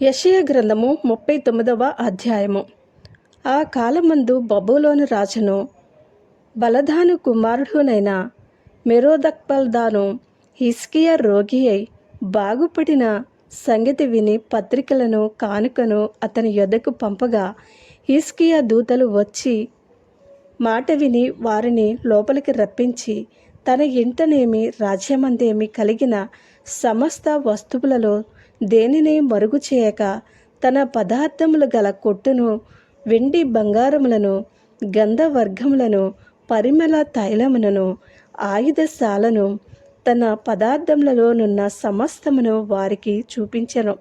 యషయ గ్రంథము ముప్పై తొమ్మిదవ అధ్యాయము. ఆ కాలమందు బబులోను రాజును బలదాను కుమారుడునైన మెరోదక్బల్దాను హిస్కియా రోగి అయి బాగుపడిన సంగతి విని పత్రికలను కానుకను అతని యొద్దకు పంపగా హిస్కియా దూతలు వచ్చి మాట విని వారిని లోపలికి రప్పించి తన ఇంటనేమి రాజ్యమందేమి కలిగిన సమస్త వస్తువులలో దేనిని మరుగు చేయక తన పదార్థములు గల కొట్టును వెండి బంగారములను గంధవర్గములను పరిమళ తైలములను ఆయుధశాలను తన పదార్థములలోనున్న సమస్తమును వారికి చూపించను.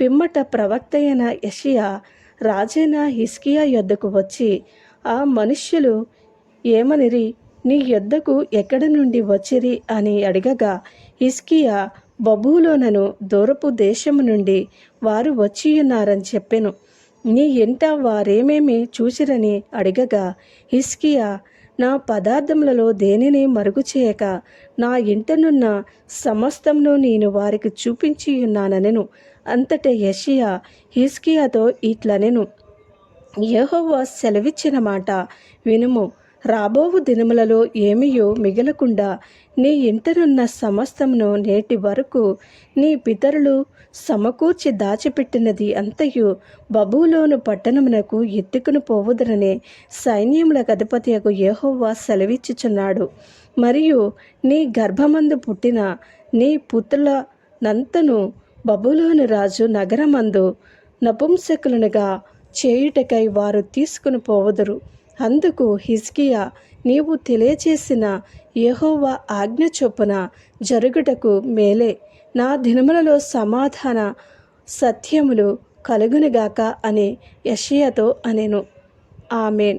పిమ్మట ప్రవక్త అయిన యషియా రాజైన హిస్కియా యొద్దకు వచ్చి ఆ మనుష్యులు ఏమనిరి? నీ యొద్దకు ఎక్కడి నుండి వచ్చిరి? అని అడగగా హిస్కియా బబులోనను దూరపు దేశము నుండి వారు వచ్చియున్నారని చెప్పెను. నీ ఇంట వారేమేమి చూసిరని అడగగా హిస్కియా నా పదార్థములలో దేనిని మరుగు చేయక నా ఇంటనున్న సమస్తమును నేను వారికి చూపించి ఉన్నానెను అంతట యషియా హిస్కియాతో ఇట్లనెను. యహోవా సెలవిచ్చిన మాట వినుము. రాబోవు దినములలో ఏమియో మిగలకుండా నీ ఇంటనున్న సమస్తమును నేటి వరకు నీ పితరులు సమకూర్చి దాచిపెట్టినది అంతయు బబులోను పట్టణమునకు ఎత్తుకుని పోవుదరనే సైన్యముల అధిపతియకు యెహోవా సెలవిచ్చుచున్నాడు. మరియు నీ గర్భమందు పుట్టిన నీ పుత్రులనంతను బబులోను రాజు నగరమందు నపుంసకులనుగా చేయుటకై వారు తీసుకుని పోవదురు. అందుకు హిజ్కియా నీవు తెలియచేసిన యహోవ ఆజ్ఞ చొప్పున జరుగుటకు మేలే. నా దినములలో సమాధాన సత్యములు కలుగునుగాక అని యషియాతో అనెను. ఆమెన్.